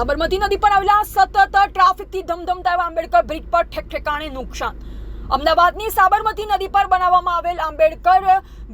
સાબરમતી નદી પર આવેલા સતત ટ્રાફિકથી ધમધમતા આંબેડકર બ્રિજ પર ઠેક ઠેકાણે નુકસાન અમદાવાદની સાબરમતી નદી પર બનાવવામાં આવેલ આંબેડકર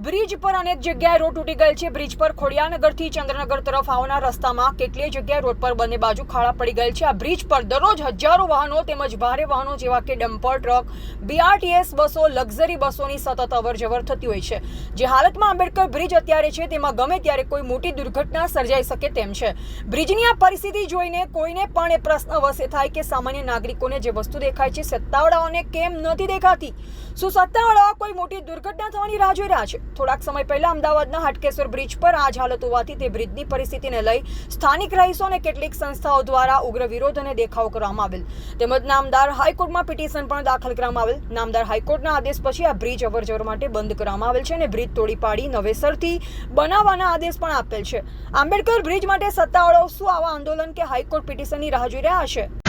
બ્રિજ પર અનેક જગ્યાએ રોડ તૂટી ગયેલ છે. બ્રિજ પર ખોડિયાનગરથી ચંદ્રનગર તરફ આવવાના રસ્તામાં કેટલીય જગ્યાએ રોડ પર બંને બાજુ ખાડા પડી ગયેલ છે. આ બ્રિજ પર દરરોજ હજારો વાહનો તેમજ ભારે વાહનો જેવા કે ડમ્પર ટ્રક બીઆરટીએસ બસો, લક્ઝરી બસોની સતત અવરજવર થતી હોય છે. જે હાલતમાં આંબેડકર બ્રિજ અત્યારે છે તેમાં ગમે ત્યારે કોઈ મોટી દુર્ઘટના સર્જાઈ શકે તેમ છે. બ્રિજની આ પરિસ્થિતિ જોઈને કોઈને પણ એ પ્રશ્ન વસે થાય કે સામાન્ય નાગરિકોને જે વસ્તુ દેખાય છે, સત્તાવાળાઓને કેમ નથી દેખાતી શું સત્તાવાળાઓ કોઈ મોટી દુર્ઘટના થવાની રાહ જોઈ રહ્યા છે. થોડાક સમય પહેલા અમદાવાદના હાટકેશ્વર બ્રિજ પર આ જ હાલત હોવાથી તે બ્રિજની પરિસ્થિતિને લઈ સ્થાનિક રહીશો અને કેટલીક સંસ્થાઓ દ્વારા ઉગ્ર વિરોધ અને દેખાવ કરવામાં આવેલ. તેમજ નામદાર હાઈકોર્ટમાં પિટિશન પણ દાખલ કરવામાં આવેલ. નામદાર હાઈકોર્ટના આદેશ પછી આ બ્રિજ અવરજવર માટે બંધ કરવામાં આવેલ છે અને બ્રિજ તોડી પાડી નવેસરથી બનાવવાના આદેશ પણ આપેલ છે. આંબેડકર બ્રિજ માટે સત્તાવાળાઓ શું આવા આંદોલન કે હાઈકોર્ટ પિટિશનની રાહ જોઈ રહ્યા હશે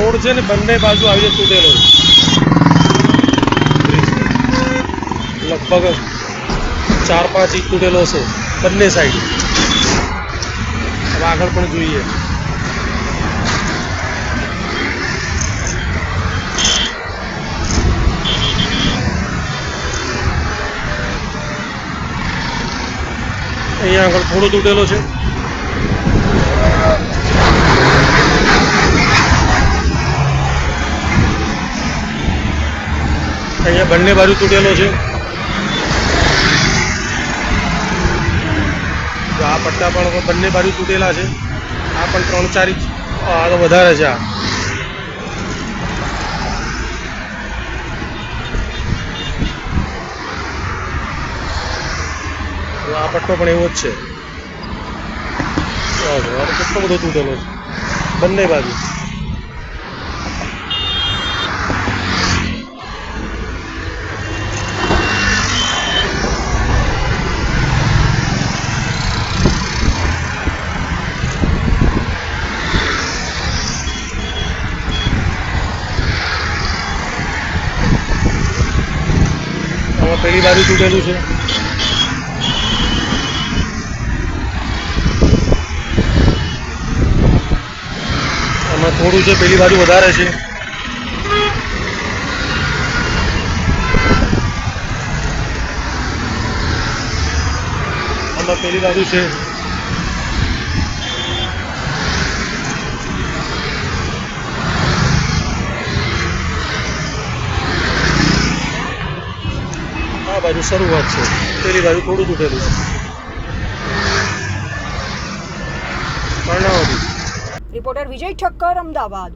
રોડ છે ને બંને બાજુ આવી રીતે તૂટેલો લગભગ ચાર પાંચ ઇંચ તૂટેલો છે બંને સાઈડ હવે આગળ પણ જોઈએ. અહીંયા આગળ થોડો તૂટેલો છે. અહીંયા બંને બાજુ તૂટેલો છે. આ પટ્ટા પણ બંને બાજુ તૂટેલા છે. આ પણ ત્રણ ચાર ઇંચ આ તો વધારે છે આ. આ પટ્ટો પણ એવો જ છે. કેટલો બધો તૂટેલો છે. બંને બાજુ. પેલી બાજુ તૂટેલું છે. આમાં થોડું છે, પેલી બાજુ વધારે છે. આમાં પેલી બાજુ છે. બાજુ શરૂઆત છે. પેલી બાજુ થોડું તૂટેલું છે. કર્ણાવતી રિપોર્ટર વિજય ઠક્કર અમદાવાદ.